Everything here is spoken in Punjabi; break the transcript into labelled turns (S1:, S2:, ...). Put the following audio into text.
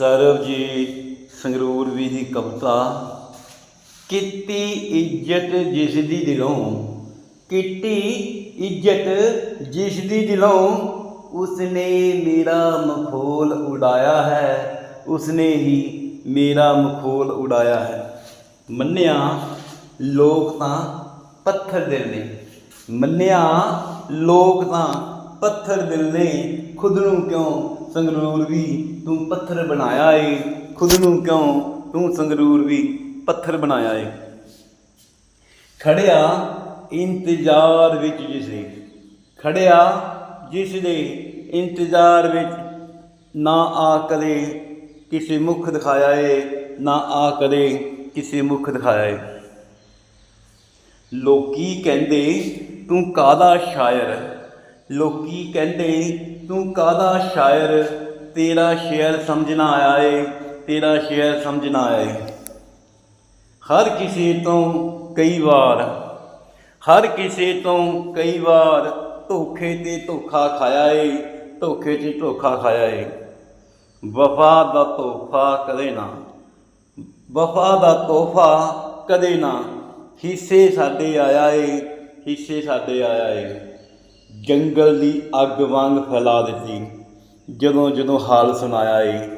S1: ਸਰਬਜੀਤ ਸੰਗਰੂਰ ਵੀ ਦੀ ਕਵਿਤਾ, ਕੀਤੀ ਇੱਜ਼ਤ ਜਿਸ ਦੀ ਦਿਲੋਂ, ਕੀਤੀ ਇੱਜ਼ਤ ਜਿਸ ਦੀ ਦਿਲੋਂ ਉਸਨੇ ਮੇਰਾ ਮਖੌਲ ਉਡਾਇਆ ਹੈ, ਉਸਨੇ ਹੀ ਮੇਰਾ ਮਖੌਲ ਉਡਾਇਆ ਹੈ। ਮੰਨਿਆ ਲੋਕ ਤਾਂ ਪੱਥਰ ਦਿਲ ਨੇ, ਮੰਨਿਆ ਲੋਕ ਤਾਂ ਪੱਥਰ ਦਿਲ ਨੇ, ਖੁਦ ਨੂੰ ਕਿਉਂ ਸੰਗਰੂਰ ਵੀ ਤੂੰ ਪੱਥਰ ਬਣਾਇਆ ਏ। ਖੁਦ ਨੂੰ ਕਿਉਂ ਤੂੰ ਸੰਗਰੂਰ ਵੀ ਪੱਥਰ ਬਣਾਇਆ ਏ? ਖੜਿਆ ਇੰਤਜ਼ਾਰ ਵਿੱਚ ਜਿਸ ਦੇ ਖੜਿਆ ਜਿਸ ਦੇ ਇੰਤਜ਼ਾਰ ਵਿੱਚ ਨਾ ਆ ਕਦੇ ਕਿਸੇ ਮੁਖ ਦਿਖਾਇਆ ਏ, ਨਾ ਆ ਕਦੇ ਕਿਸੇ ਮੁਖ ਦਿਖਾਇਆ ਏ। ਲੋਕੀ ਕਹਿੰਦੇ ਤੂੰ ਕਾਦਾ ਸ਼ਾਇਰ? ਲੋਕੀ ਕਹਿੰਦੇ, ਤੂੰ ਕਾਦਾ ਸ਼ਾਇਰ? ਤੇਰਾ ਸ਼ੇਰ ਸਮਝਣਾ ਆਇਆ ਏ ਤੇਰਾ ਸ਼ੇਰ ਸਮਝਣਾ ਆਇਆ ਏ ਹਰ ਕਿਸੇ ਤੋਂ ਕਈ ਵਾਰ, ਹਰ ਕਿਸੇ ਤੋਂ ਕਈ ਵਾਰ ਧੋਖੇ ਤੇ ਧੋਖਾ ਖਾਇਆ ਏ, ਧੋਖੇ ਤੇ ਧੋਖਾ ਖਾਇਆ ਏ। ਵਫਾ ਦਾ ਤੋਹਫਾ ਕਦੇ ਨਾ, ਵਫਾ ਦਾ ਤੋਹਫਾ ਕਦੇ ਨਾ, ਹਿੱਸੇ ਸਾਡੇ ਆਇਆ ਏ, ਹਿੱਸੇ ਸਾਡੇ ਆਇਆ ਏ। ਜੰਗਲ ਦੀ ਅੱਗ ਵਾਂਗ ਫੈਲਾ ਦਿੱਤੀ। ਜਦੋਂ ਜਦੋਂ ਹਾਲ ਸੁਣਾਇਆ ਏ